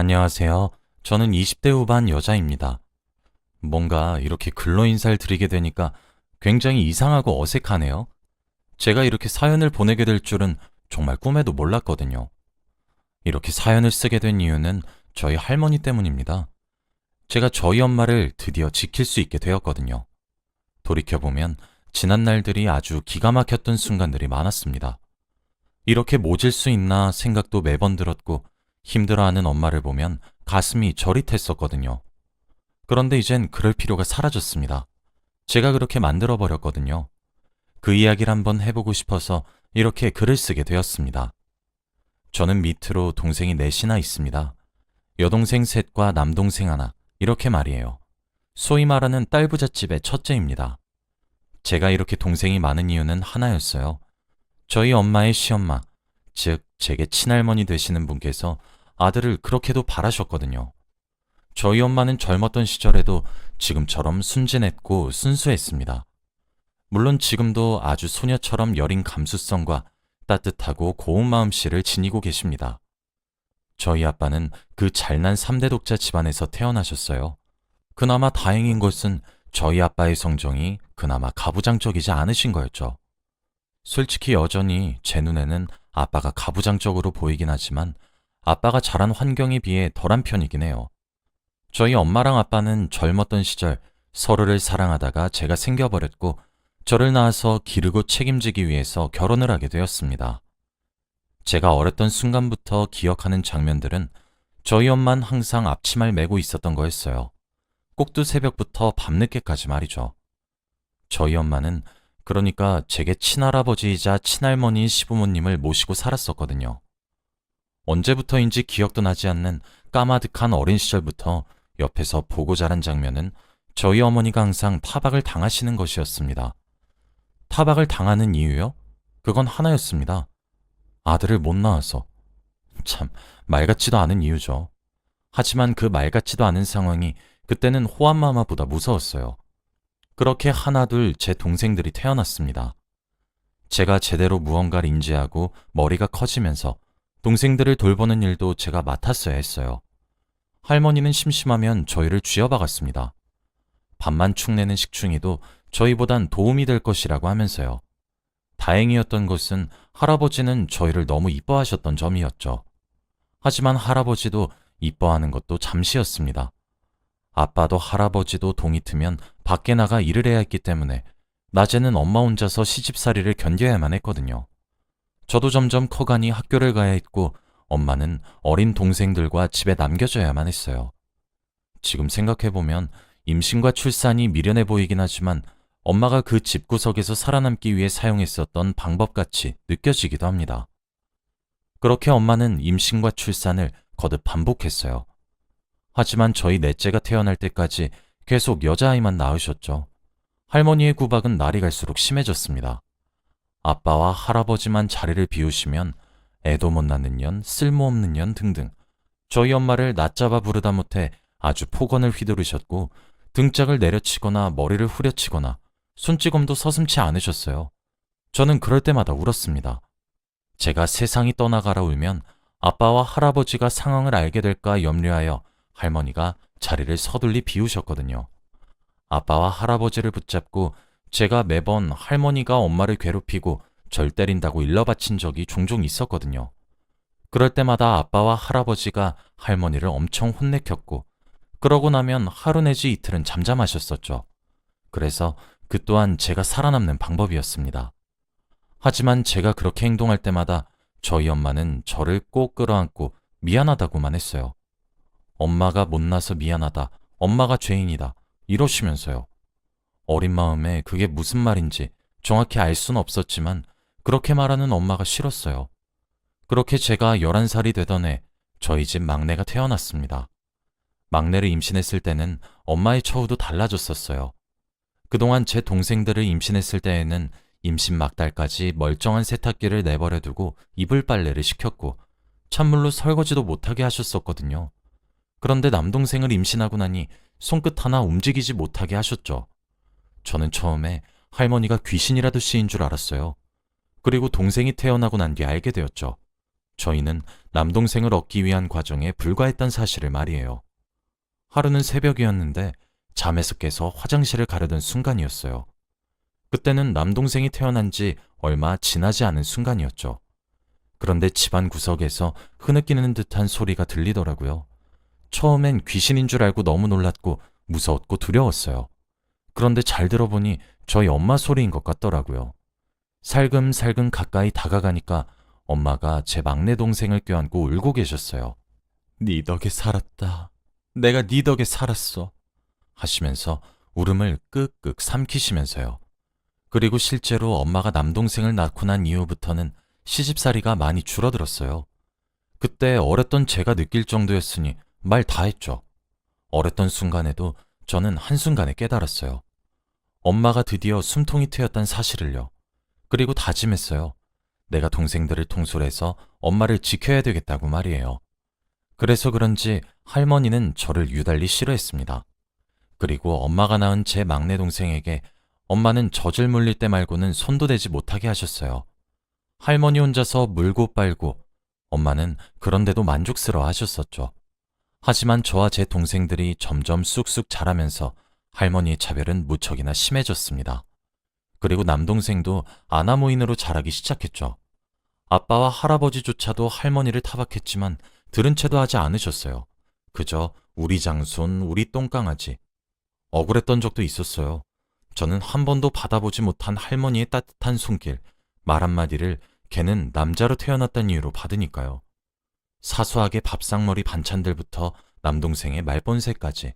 안녕하세요. 저는 20대 후반 여자입니다. 뭔가 이렇게 근로 인사를 드리게 되니까 굉장히 이상하고 어색하네요. 제가 이렇게 사연을 보내게 될 줄은 정말 꿈에도 몰랐거든요. 이렇게 사연을 쓰게 된 이유는 저희 할머니 때문입니다. 제가 저희 엄마를 드디어 지킬 수 있게 되었거든요. 돌이켜보면 지난 날들이 아주 기가 막혔던 순간들이 많았습니다. 이렇게 모질 수 있나 생각도 매번 들었고 힘들어하는 엄마를 보면 가슴이 저릿했었거든요. 그런데 이젠 그럴 필요가 사라졌습니다. 제가 그렇게 만들어버렸거든요. 그 이야기를 한번 해보고 싶어서 이렇게 글을 쓰게 되었습니다. 저는 밑으로 동생이 넷이나 있습니다. 여동생 셋과 남동생 하나, 이렇게 말이에요. 소위 말하는 딸부잣집의 첫째입니다. 제가 이렇게 동생이 많은 이유는 하나였어요. 저희 엄마의 시엄마, 즉, 제게 친할머니 되시는 분께서 아들을 그렇게도 바라셨거든요. 저희 엄마는 젊었던 시절에도 지금처럼 순진했고 순수했습니다. 물론 지금도 아주 소녀처럼 여린 감수성과 따뜻하고 고운 마음씨를 지니고 계십니다. 저희 아빠는 그 잘난 3대 독자 집안에서 태어나셨어요. 그나마 다행인 것은 저희 아빠의 성정이 그나마 가부장적이지 않으신 거였죠. 솔직히 여전히 제 눈에는 아빠가 가부장적으로 보이긴 하지만 아빠가 자란 환경에 비해 덜한 편이긴 해요. 저희 엄마랑 아빠는 젊었던 시절 서로를 사랑하다가 제가 생겨버렸고 저를 낳아서 기르고 책임지기 위해서 결혼을 하게 되었습니다. 제가 어렸던 순간부터 기억하는 장면들은 저희 엄만 항상 앞치마를 메고 있었던 거였어요. 꼭두 새벽부터 밤늦게까지 말이죠. 저희 엄마는 그러니까 제게 친할아버지이자 친할머니인 시부모님을 모시고 살았었거든요. 언제부터인지 기억도 나지 않는 까마득한 어린 시절부터 옆에서 보고 자란 장면은 저희 어머니가 항상 타박을 당하시는 것이었습니다. 타박을 당하는 이유요? 그건 하나였습니다. 아들을 못 낳아서. 참, 말 같지도 않은 이유죠. 하지만 그 말 같지도 않은 상황이 그때는 호암마마보다 무서웠어요. 그렇게 하나둘 제 동생들이 태어났습니다. 제가 제대로 무언가를 인지하고 머리가 커지면서 동생들을 돌보는 일도 제가 맡았어야 했어요. 할머니는 심심하면 저희를 쥐어박았습니다. 밥만 축내는 식충이도 저희보단 도움이 될 것이라고 하면서요. 다행이었던 것은 할아버지는 저희를 너무 이뻐하셨던 점이었죠. 하지만 할아버지도 이뻐하는 것도 잠시였습니다. 아빠도 할아버지도 동이 트면 밖에 나가 일을 해야 했기 때문에 낮에는 엄마 혼자서 시집살이를 견뎌야만 했거든요. 저도 점점 커가니 학교를 가야 했고 엄마는 어린 동생들과 집에 남겨져야만 했어요. 지금 생각해보면 임신과 출산이 미련해 보이긴 하지만 엄마가 그 집구석에서 살아남기 위해 사용했었던 방법같이 느껴지기도 합니다. 그렇게 엄마는 임신과 출산을 거듭 반복했어요. 하지만 저희 넷째가 태어날 때까지 계속 여자아이만 낳으셨죠. 할머니의 구박은 날이 갈수록 심해졌습니다. 아빠와 할아버지만 자리를 비우시면 애도 못 낳는 년, 쓸모없는 년 등등 저희 엄마를 낮잡아 부르다 못해 아주 폭언을 휘두르셨고 등짝을 내려치거나 머리를 후려치거나 손찌검도 서슴치 않으셨어요. 저는 그럴 때마다 울었습니다. 제가 세상이 떠나가라 울면 아빠와 할아버지가 상황을 알게 될까 염려하여 할머니가 자리를 서둘리 비우셨거든요. 아빠와 할아버지를 붙잡고 제가 매번 할머니가 엄마를 괴롭히고 절 때린다고 일러바친 적이 종종 있었거든요. 그럴 때마다 아빠와 할아버지가 할머니를 엄청 혼내켰고, 그러고 나면 하루 내지 이틀은 잠잠하셨었죠. 그래서 그 또한 제가 살아남는 방법이었습니다. 하지만 제가 그렇게 행동할 때마다 저희 엄마는 저를 꼭 끌어안고 미안하다고만 했어요. 엄마가 못나서 미안하다. 엄마가 죄인이다. 이러시면서요. 어린 마음에 그게 무슨 말인지 정확히 알 수는 없었지만 그렇게 말하는 엄마가 싫었어요. 그렇게 제가 11살이 되던 해 저희 집 막내가 태어났습니다. 막내를 임신했을 때는 엄마의 처우도 달라졌었어요. 그동안 제 동생들을 임신했을 때에는 임신 막달까지 멀쩡한 세탁기를 내버려 두고 이불 빨래를 시켰고 찬물로 설거지도 못하게 하셨었거든요. 그런데 남동생을 임신하고 나니 손끝 하나 움직이지 못하게 하셨죠. 저는 처음에 할머니가 귀신이라도 씌인 줄 알았어요. 그리고 동생이 태어나고 난 뒤 알게 되었죠. 저희는 남동생을 얻기 위한 과정에 불과했던 사실을 말이에요. 하루는 새벽이었는데 잠에서 깨서 화장실을 가려던 순간이었어요. 그때는 남동생이 태어난 지 얼마 지나지 않은 순간이었죠. 그런데 집안 구석에서 흐느끼는 듯한 소리가 들리더라고요. 처음엔 귀신인 줄 알고 너무 놀랐고 무서웠고 두려웠어요. 그런데 잘 들어보니 저희 엄마 소리인 것 같더라고요. 살금살금 가까이 다가가니까 엄마가 제 막내 동생을 껴안고 울고 계셨어요. 네 덕에 살았다. 내가 네 덕에 살았어. 하시면서 울음을 끄끄 삼키시면서요. 그리고 실제로 엄마가 남동생을 낳고 난 이후부터는 시집살이가 많이 줄어들었어요. 그때 어렸던 제가 느낄 정도였으니 말 다 했죠. 어렸던 순간에도 저는 한순간에 깨달았어요. 엄마가 드디어 숨통이 트였단 사실을요. 그리고 다짐했어요. 내가 동생들을 통솔해서 엄마를 지켜야 되겠다고 말이에요. 그래서 그런지 할머니는 저를 유달리 싫어했습니다. 그리고 엄마가 낳은 제 막내 동생에게 엄마는 젖을 물릴 때 말고는 손도 대지 못하게 하셨어요. 할머니 혼자서 물고 빨고 엄마는 그런데도 만족스러워 하셨었죠. 하지만 저와 제 동생들이 점점 쑥쑥 자라면서 할머니의 차별은 무척이나 심해졌습니다. 그리고 남동생도 아나무인으로 자라기 시작했죠. 아빠와 할아버지조차도 할머니를 타박했지만 들은 채도 하지 않으셨어요. 그저 우리 장손, 우리 똥강아지. 억울했던 적도 있었어요. 저는 한 번도 받아보지 못한 할머니의 따뜻한 손길, 말 한마디를 걔는 남자로 태어났다는 이유로 받으니까요. 사소하게 밥상머리 반찬들부터 남동생의 말본새까지.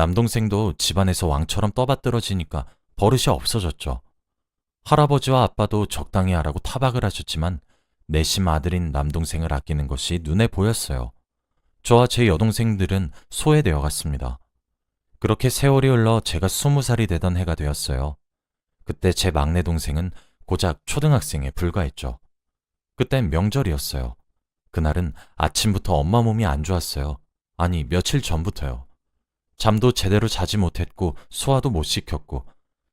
남동생도 집안에서 왕처럼 떠받들어지니까 버릇이 없어졌죠. 할아버지와 아빠도 적당히 하라고 타박을 하셨지만 내심 아들인 남동생을 아끼는 것이 눈에 보였어요. 저와 제 여동생들은 소외되어 갔습니다. 그렇게 세월이 흘러 제가 스무 살이 되던 해가 되었어요. 그때 제 막내 동생은 고작 초등학생에 불과했죠. 그땐 명절이었어요. 그날은 아침부터 엄마 몸이 안 좋았어요. 아니, 며칠 전부터요. 잠도 제대로 자지 못했고 소화도 못 시켰고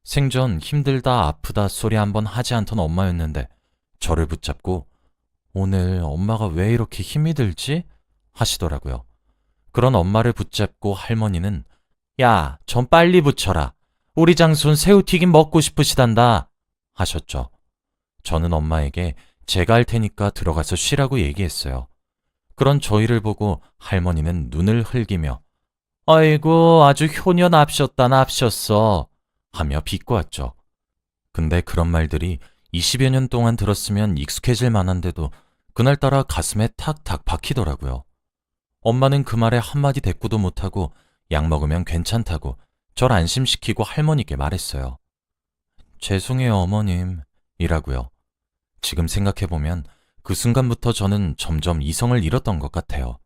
생전 힘들다 아프다 소리 한번 하지 않던 엄마였는데 저를 붙잡고 오늘 엄마가 왜 이렇게 힘이 들지? 하시더라고요. 그런 엄마를 붙잡고 할머니는 야, 좀 빨리 붙여라. 우리 장손 새우튀김 먹고 싶으시단다. 하셨죠. 저는 엄마에게 제가 할 테니까 들어가서 쉬라고 얘기했어요. 그런 저희를 보고 할머니는 눈을 흘기며 아이고 아주 효녀 납셨다 납셨어 하며 비꼬았죠. 근데 그런 말들이 20여 년 동안 들었으면 익숙해질 만한데도 그날따라 가슴에 탁탁 박히더라고요. 엄마는 그 말에 한마디 대꾸도 못하고 약 먹으면 괜찮다고 절 안심시키고 할머니께 말했어요. 죄송해요 어머님 이라고요. 지금 생각해보면 그 순간부터 저는 점점 이성을 잃었던 것 같아요.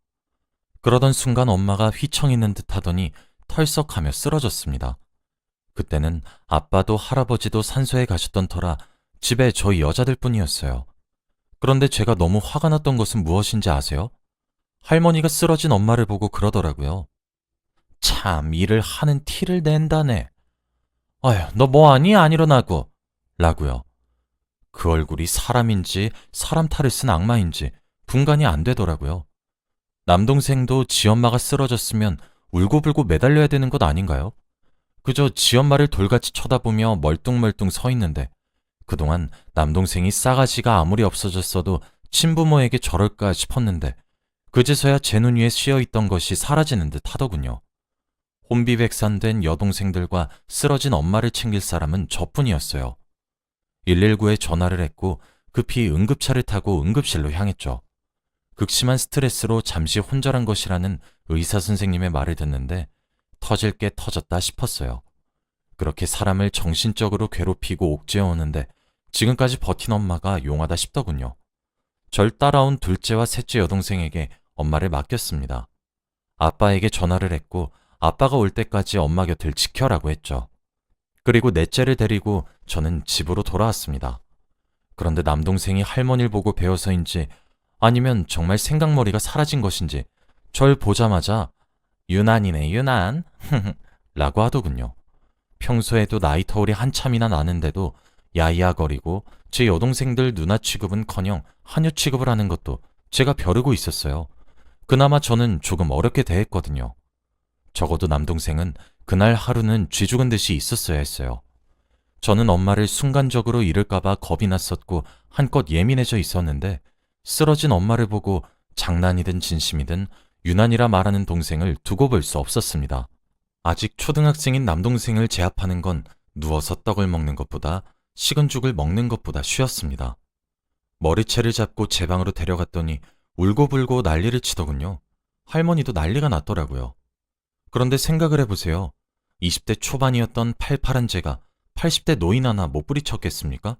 그러던 순간 엄마가 휘청이는 듯 하더니 털썩하며 쓰러졌습니다. 그때는 아빠도 할아버지도 산소에 가셨던 터라 집에 저희 여자들 뿐이었어요. 그런데 제가 너무 화가 났던 것은 무엇인지 아세요? 할머니가 쓰러진 엄마를 보고 그러더라고요. 참, 일을 하는 티를 낸다네. 아휴, 너 뭐 하니? 안 일어나고. 라고요. 그 얼굴이 사람인지 사람 탈을 쓴 악마인지 분간이 안 되더라고요. 남동생도 지 엄마가 쓰러졌으면 울고불고 매달려야 되는 것 아닌가요? 그저 지 엄마를 돌같이 쳐다보며 멀뚱멀뚱 서 있는데 그동안 남동생이 싸가지가 아무리 없어졌어도 친부모에게 저럴까 싶었는데 그제서야 제 눈 위에 씌어 있던 것이 사라지는 듯 하더군요. 혼비백산된 여동생들과 쓰러진 엄마를 챙길 사람은 저뿐이었어요. 119에 전화를 했고 급히 응급차를 타고 응급실로 향했죠. 극심한 스트레스로 잠시 혼절한 것이라는 의사 선생님의 말을 듣는데 터질 게 터졌다 싶었어요. 그렇게 사람을 정신적으로 괴롭히고 옥죄어 오는데 지금까지 버틴 엄마가 용하다 싶더군요. 절 따라온 둘째와 셋째 여동생에게 엄마를 맡겼습니다. 아빠에게 전화를 했고 아빠가 올 때까지 엄마 곁을 지켜라고 했죠. 그리고 넷째를 데리고 저는 집으로 돌아왔습니다. 그런데 남동생이 할머니를 보고 배워서인지 아니면 정말 생각머리가 사라진 것인지 절 보자마자 유난이네 유난 라고 하더군요. 평소에도 나이 터울이 한참이나 나는데도 야이야거리고 제 여동생들 누나 취급은커녕 하녀 취급을 하는 것도 제가 벼르고 있었어요. 그나마 저는 조금 어렵게 대했거든요. 적어도 남동생은 그날 하루는 쥐 죽은 듯이 있었어야 했어요. 저는 엄마를 순간적으로 잃을까봐 겁이 났었고 한껏 예민해져 있었는데 쓰러진 엄마를 보고 장난이든 진심이든 유난이라 말하는 동생을 두고 볼 수 없었습니다. 아직 초등학생인 남동생을 제압하는 건 누워서 떡을 먹는 것보다 식은 죽을 먹는 것보다 쉬웠습니다. 머리채를 잡고 제 방으로 데려갔더니 울고불고 난리를 치더군요. 할머니도 난리가 났더라고요. 그런데 생각을 해보세요. 20대 초반이었던 팔팔한 제가 80대 노인 하나 못 부리쳤겠습니까?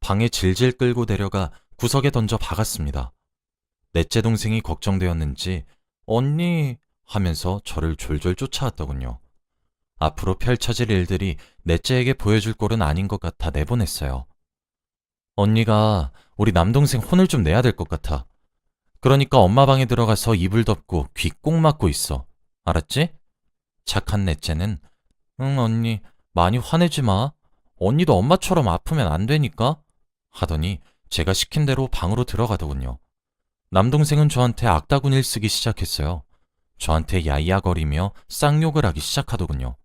방에 질질 끌고 데려가 구석에 던져 박았습니다. 넷째 동생이 걱정되었는지 언니 하면서 저를 졸졸 쫓아왔더군요. 앞으로 펼쳐질 일들이 넷째에게 보여줄 꼴은 아닌 것 같아 내보냈어요. 언니가 우리 남동생 혼을 좀 내야 될 것 같아. 그러니까 엄마 방에 들어가서 이불 덮고 귀 꼭 막고 있어. 알았지? 착한 넷째는 응 언니 많이 화내지 마. 언니도 엄마처럼 아프면 안 되니까 하더니 제가 시킨 대로 방으로 들어가더군요. 남동생은 저한테 악다군일 쓰기 시작했어요. 저한테 야이야거리며 쌍욕을 하기 시작하더군요.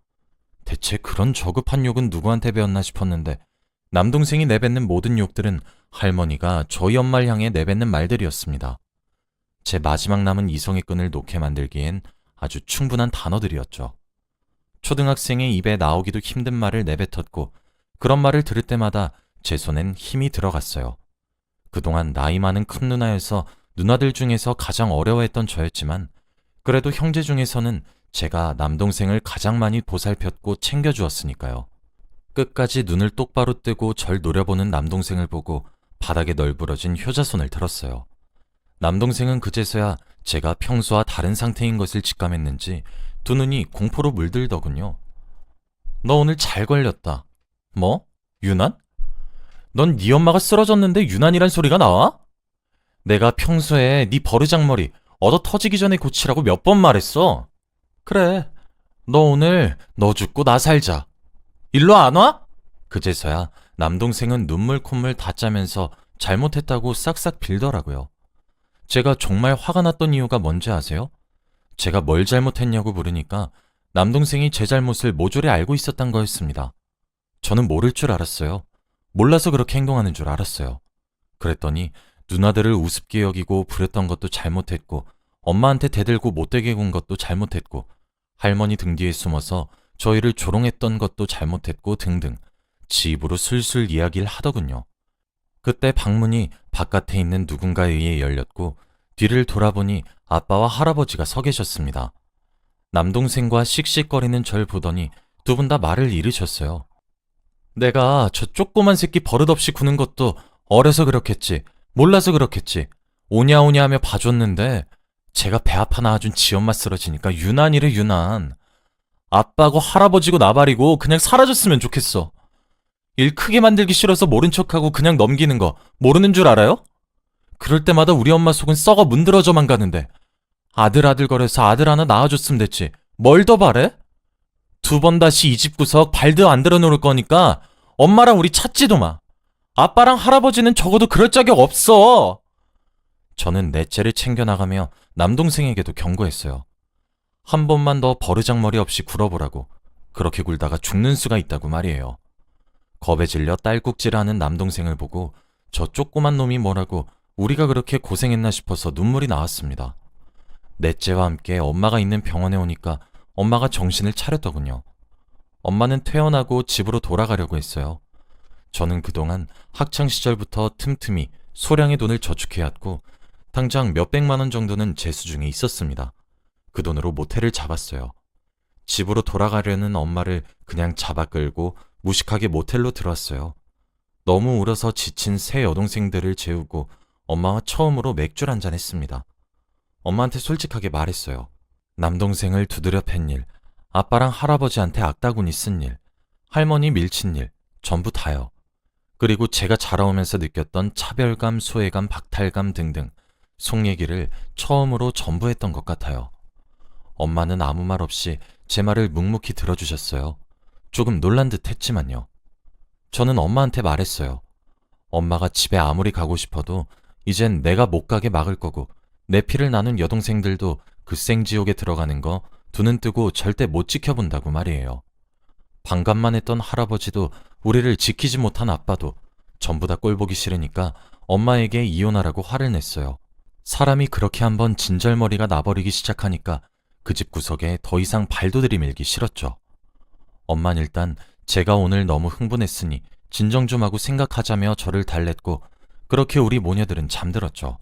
대체 그런 저급한 욕은 누구한테 배웠나 싶었는데 남동생이 내뱉는 모든 욕들은 할머니가 저희 엄마를 향해 내뱉는 말들이었습니다. 제 마지막 남은 이성의 끈을 놓게 만들기엔 아주 충분한 단어들이었죠. 초등학생의 입에 나오기도 힘든 말을 내뱉었고 그런 말을 들을 때마다 제 손엔 힘이 들어갔어요. 그동안 나이 많은 큰 누나여서 누나들 중에서 가장 어려워했던 저였지만 그래도 형제 중에서는 제가 남동생을 가장 많이 보살폈고 챙겨주었으니까요. 끝까지 눈을 똑바로 뜨고 절 노려보는 남동생을 보고 바닥에 널브러진 효자손을 들었어요. 남동생은 그제서야 제가 평소와 다른 상태인 것을 직감했는지 두 눈이 공포로 물들더군요. 너 오늘 잘 걸렸다. 뭐? 유난? 넌 네 엄마가 쓰러졌는데 유난이란 소리가 나와? 내가 평소에 네 버르장머리 얻어 터지기 전에 고치라고 몇 번 말했어. 그래. 너 오늘 너 죽고 나 살자. 일로 안 와? 그제서야 남동생은 눈물 콧물 다 짜면서 잘못했다고 싹싹 빌더라고요. 제가 정말 화가 났던 이유가 뭔지 아세요? 제가 뭘 잘못했냐고 물으니까 남동생이 제 잘못을 모조리 알고 있었던 거였습니다. 저는 모를 줄 알았어요. 몰라서 그렇게 행동하는 줄 알았어요. 그랬더니 누나들을 우습게 여기고 부렸던 것도 잘못했고 엄마한테 대들고 못되게 군 것도 잘못했고 할머니 등 뒤에 숨어서 저희를 조롱했던 것도 잘못했고 등등 지 입으로 술술 이야기를 하더군요. 그때 방문이 바깥에 있는 누군가에 의해 열렸고 뒤를 돌아보니 아빠와 할아버지가 서 계셨습니다. 남동생과 씩씩거리는 절 보더니 두 분 다 말을 잃으셨어요. 내가 저 조그만 새끼 버릇없이 구는 것도 어려서 그렇겠지, 몰라서 그렇겠지, 오냐오냐 하며 봐줬는데 제가 배 아파 낳아준 지 엄마 쓰러지니까 유난이래 유난. 아빠고 할아버지고 나발이고 그냥 사라졌으면 좋겠어. 일 크게 만들기 싫어서 모른 척하고 그냥 넘기는 거 모르는 줄 알아요? 그럴 때마다 우리 엄마 속은 썩어 문드러져만 가는데 아들 아들 거려서 아들 하나 낳아줬으면 됐지 뭘 더 바래? 두 번 다시 이 집 구석 발도 안 들어 놓을 거니까 엄마랑 우리 찾지도 마. 아빠랑 할아버지는 적어도 그럴 자격 없어. 저는 넷째를 챙겨나가며 남동생에게도 경고했어요. 한 번만 더 버르장머리 없이 굴어보라고. 그렇게 굴다가 죽는 수가 있다고 말이에요. 겁에 질려 딸꾹질하는 남동생을 보고 저 조그만 놈이 뭐라고 우리가 그렇게 고생했나 싶어서 눈물이 나왔습니다. 넷째와 함께 엄마가 있는 병원에 오니까 엄마가 정신을 차렸더군요. 엄마는 퇴원하고 집으로 돌아가려고 했어요. 저는 그동안 학창 시절부터 틈틈이 소량의 돈을 저축해왔고 당장 몇백만 원 정도는 제 수중에 있었습니다. 그 돈으로 모텔을 잡았어요. 집으로 돌아가려는 엄마를 그냥 잡아 끌고 무식하게 모텔로 들어왔어요. 너무 울어서 지친 새 여동생들을 재우고 엄마와 처음으로 맥주를 한잔 했습니다. 엄마한테 솔직하게 말했어요. 남동생을 두드려 팬 일, 아빠랑 할아버지한테 악다군이 쓴 일, 할머니 밀친 일, 전부 다요. 그리고 제가 자라오면서 느꼈던 차별감, 소외감, 박탈감 등등 속 얘기를 처음으로 전부 했던 것 같아요. 엄마는 아무 말 없이 제 말을 묵묵히 들어주셨어요. 조금 놀란 듯 했지만요. 저는 엄마한테 말했어요. 엄마가 집에 아무리 가고 싶어도 이젠 내가 못 가게 막을 거고 내 피를 나눈 여동생들도 그 생지옥에 들어가는 거 두 눈 뜨고 절대 못 지켜본다고 말이에요. 반감만 했던 할아버지도 우리를 지키지 못한 아빠도 전부 다 꼴보기 싫으니까 엄마에게 이혼하라고 화를 냈어요. 사람이 그렇게 한번 진절머리가 나버리기 시작하니까 그 집 구석에 더 이상 발도 들이밀기 싫었죠. 엄만 일단 제가 오늘 너무 흥분했으니 진정 좀 하고 생각하자며 저를 달랬고 그렇게 우리 모녀들은 잠들었죠.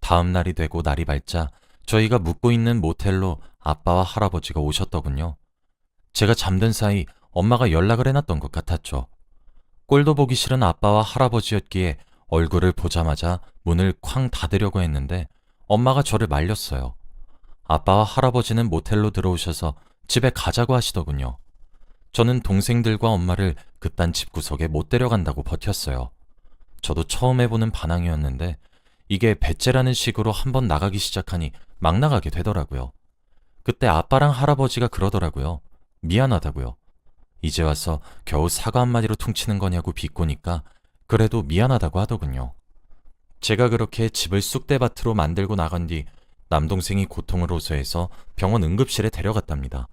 다음 날이 되고 날이 밝자 저희가 묵고 있는 모텔로 아빠와 할아버지가 오셨더군요. 제가 잠든 사이 엄마가 연락을 해놨던 것 같았죠. 꼴도 보기 싫은 아빠와 할아버지였기에 얼굴을 보자마자 문을 쾅 닫으려고 했는데 엄마가 저를 말렸어요. 아빠와 할아버지는 모텔로 들어오셔서 집에 가자고 하시더군요. 저는 동생들과 엄마를 그딴 집 구석에 못 데려간다고 버텼어요. 저도 처음 해보는 반항이었는데 이게 배째라는 식으로 한번 나가기 시작하니 막 나가게 되더라고요. 그때 아빠랑 할아버지가 그러더라고요. 미안하다고요. 이제 와서 겨우 사과 한마디로 퉁치는 거냐고 비꼬니까 그래도 미안하다고 하더군요. 제가 그렇게 집을 쑥대밭으로 만들고 나간 뒤 남동생이 고통을 호소해서 병원 응급실에 데려갔답니다.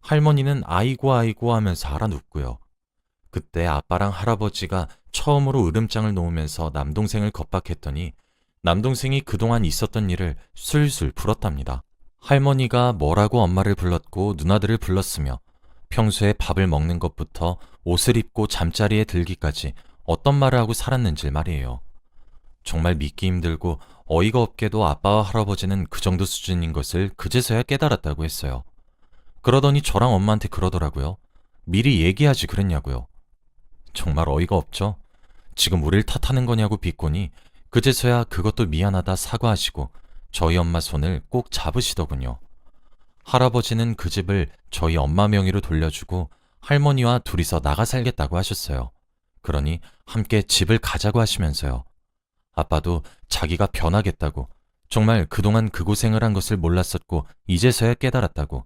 할머니는 아이고 아이고 하면서 알아눕고요. 그때 아빠랑 할아버지가 처음으로 으름장을 놓으면서 남동생을 겁박했더니 남동생이 그동안 있었던 일을 술술 풀었답니다. 할머니가 뭐라고 엄마를 불렀고 누나들을 불렀으며 평소에 밥을 먹는 것부터 옷을 입고 잠자리에 들기까지 어떤 말을 하고 살았는지 말이에요. 정말 믿기 힘들고 어이가 없게도 아빠와 할아버지는 그 정도 수준인 것을 그제서야 깨달았다고 했어요. 그러더니 저랑 엄마한테 그러더라고요. 미리 얘기하지 그랬냐고요. 정말 어이가 없죠? 지금 우릴 탓하는 거냐고 비꼬니 그제서야 그것도 미안하다 사과하시고 저희 엄마 손을 꼭 잡으시더군요. 할아버지는 그 집을 저희 엄마 명의로 돌려주고 할머니와 둘이서 나가 살겠다고 하셨어요. 그러니 함께 집을 가자고 하시면서요. 아빠도 자기가 변하겠다고 정말 그동안 그 고생을 한 것을 몰랐었고 이제서야 깨달았다고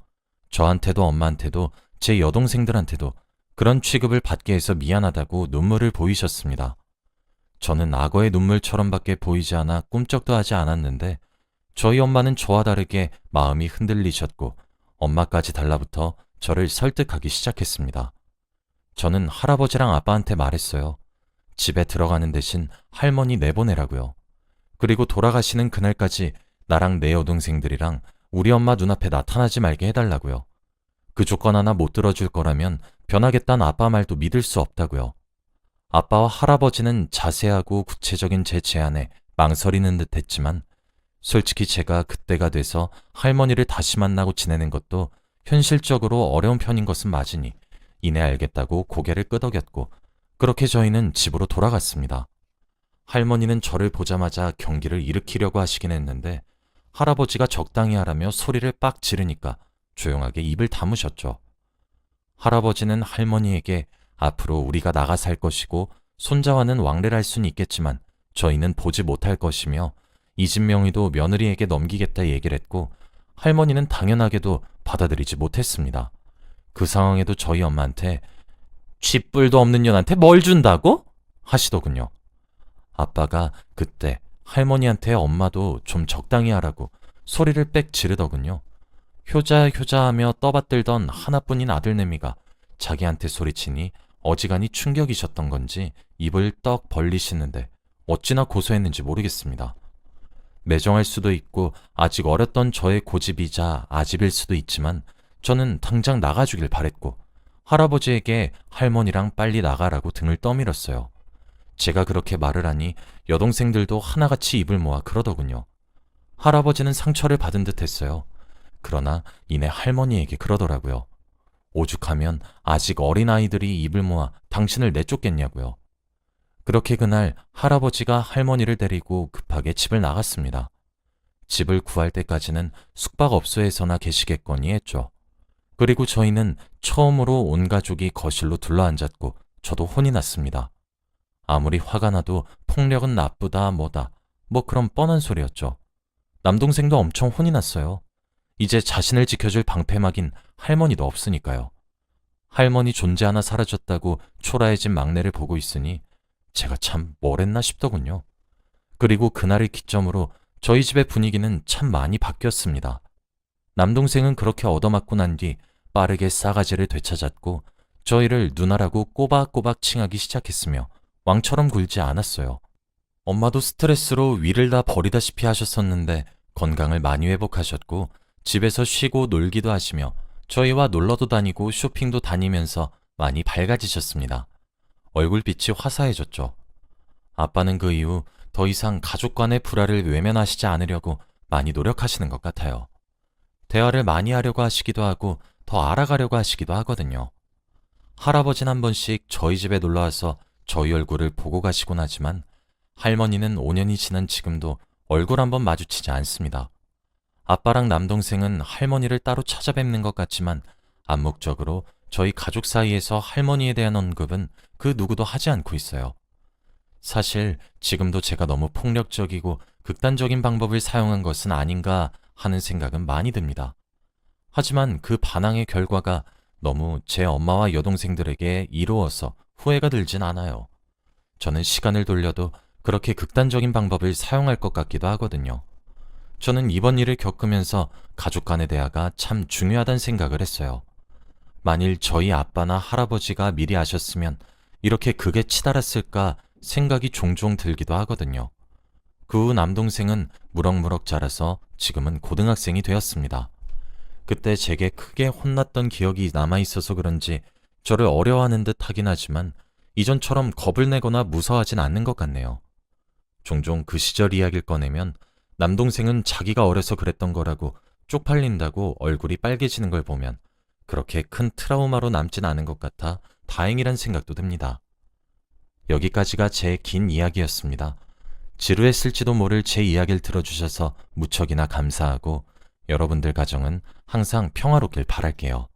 저한테도 엄마한테도 제 여동생들한테도 그런 취급을 받게 해서 미안하다고 눈물을 보이셨습니다. 저는 악어의 눈물처럼밖에 보이지 않아 꿈쩍도 하지 않았는데 저희 엄마는 저와 다르게 마음이 흔들리셨고 엄마까지 달라붙어 저를 설득하기 시작했습니다. 저는 할아버지랑 아빠한테 말했어요. 집에 들어가는 대신 할머니 내보내라고요. 그리고 돌아가시는 그날까지 나랑 내 여동생들이랑 우리 엄마 눈앞에 나타나지 말게 해달라고요. 그 조건 하나 못 들어줄 거라면 변하겠다는 아빠 말도 믿을 수 없다고요. 아빠와 할아버지는 자세하고 구체적인 제 제안에 망설이는 듯 했지만 솔직히 제가 그때가 돼서 할머니를 다시 만나고 지내는 것도 현실적으로 어려운 편인 것은 맞으니 이내 알겠다고 고개를 끄덕였고 그렇게 저희는 집으로 돌아갔습니다. 할머니는 저를 보자마자 경기를 일으키려고 하시긴 했는데 할아버지가 적당히 하라며 소리를 빡 지르니까 조용하게 입을 다무셨죠. 할아버지는 할머니에게 앞으로 우리가 나가 살 것이고 손자와는 왕래를 할 수는 있겠지만 저희는 보지 못할 것이며 이집 명의도 며느리에게 넘기겠다 얘기를 했고 할머니는 당연하게도 받아들이지 못했습니다. 그 상황에도 저희 엄마한테 쥐뿔도 없는 년한테 뭘 준다고? 하시더군요. 아빠가 그때 할머니한테 엄마도 좀 적당히 하라고 소리를 빽 지르더군요. 효자 효자 하며 떠받들던 하나뿐인 아들내미가 자기한테 소리치니 어지간히 충격이셨던 건지 입을 떡 벌리시는데 어찌나 고소했는지 모르겠습니다. 매정할 수도 있고 아직 어렸던 저의 고집이자 아집일 수도 있지만 저는 당장 나가주길 바랬고 할아버지에게 할머니랑 빨리 나가라고 등을 떠밀었어요. 제가 그렇게 말을 하니 여동생들도 하나같이 입을 모아 그러더군요. 할아버지는 상처를 받은 듯 했어요. 그러나 이내 할머니에게 그러더라고요. 오죽하면 아직 어린아이들이 입을 모아 당신을 내쫓겠냐고요. 그렇게 그날 할아버지가 할머니를 데리고 급하게 집을 나갔습니다. 집을 구할 때까지는 숙박업소에서나 계시겠거니 했죠. 그리고 저희는 처음으로 온 가족이 거실로 둘러앉았고 저도 혼이 났습니다. 아무리 화가 나도 폭력은 나쁘다 뭐다 뭐 그런 뻔한 소리였죠. 남동생도 엄청 혼이 났어요. 이제 자신을 지켜줄 방패막인 할머니도 없으니까요. 할머니 존재 하나 사라졌다고 초라해진 막내를 보고 있으니 제가 참 뭘 했나 싶더군요. 그리고 그날을 기점으로 저희 집의 분위기는 참 많이 바뀌었습니다. 남동생은 그렇게 얻어맞고 난 뒤 빠르게 싸가지를 되찾았고 저희를 누나라고 꼬박꼬박 칭하기 시작했으며 왕처럼 굴지 않았어요. 엄마도 스트레스로 위를 다 버리다시피 하셨었는데 건강을 많이 회복하셨고 집에서 쉬고 놀기도 하시며 저희와 놀러도 다니고 쇼핑도 다니면서 많이 밝아지셨습니다. 얼굴빛이 화사해졌죠. 아빠는 그 이후 더 이상 가족 간의 불화를 외면하시지 않으려고 많이 노력하시는 것 같아요. 대화를 많이 하려고 하시기도 하고 더 알아가려고 하시기도 하거든요. 할아버지는 한 번씩 저희 집에 놀러와서 저희 얼굴을 보고 가시곤 하지만 할머니는 5년이 지난 지금도 얼굴 한 번 마주치지 않습니다. 아빠랑 남동생은 할머니를 따로 찾아뵙는 것 같지만 암묵적으로 저희 가족 사이에서 할머니에 대한 언급은 그 누구도 하지 않고 있어요. 사실 지금도 제가 너무 폭력적이고 극단적인 방법을 사용한 것은 아닌가 하는 생각은 많이 듭니다. 하지만 그 반항의 결과가 너무 제 엄마와 여동생들에게 이로워서 후회가 들진 않아요. 저는 시간을 돌려도 그렇게 극단적인 방법을 사용할 것 같기도 하거든요. 저는 이번 일을 겪으면서 가족 간의 대화가 참 중요하다는 생각을 했어요. 만일 저희 아빠나 할아버지가 미리 아셨으면 이렇게 극에 치달았을까 생각이 종종 들기도 하거든요. 그 후 남동생은 무럭무럭 자라서 지금은 고등학생이 되었습니다. 그때 제게 크게 혼났던 기억이 남아있어서 그런지 저를 어려워하는 듯 하긴 하지만 이전처럼 겁을 내거나 무서워하진 않는 것 같네요. 종종 그 시절 이야기를 꺼내면 남동생은 자기가 어려서 그랬던 거라고 쪽팔린다고 얼굴이 빨개지는 걸 보면 그렇게 큰 트라우마로 남진 않은 것 같아 다행이란 생각도 듭니다. 여기까지가 제 긴 이야기였습니다. 지루했을지도 모를 제 이야기를 들어주셔서 무척이나 감사하고 여러분들 가정은 항상 평화롭길 바랄게요.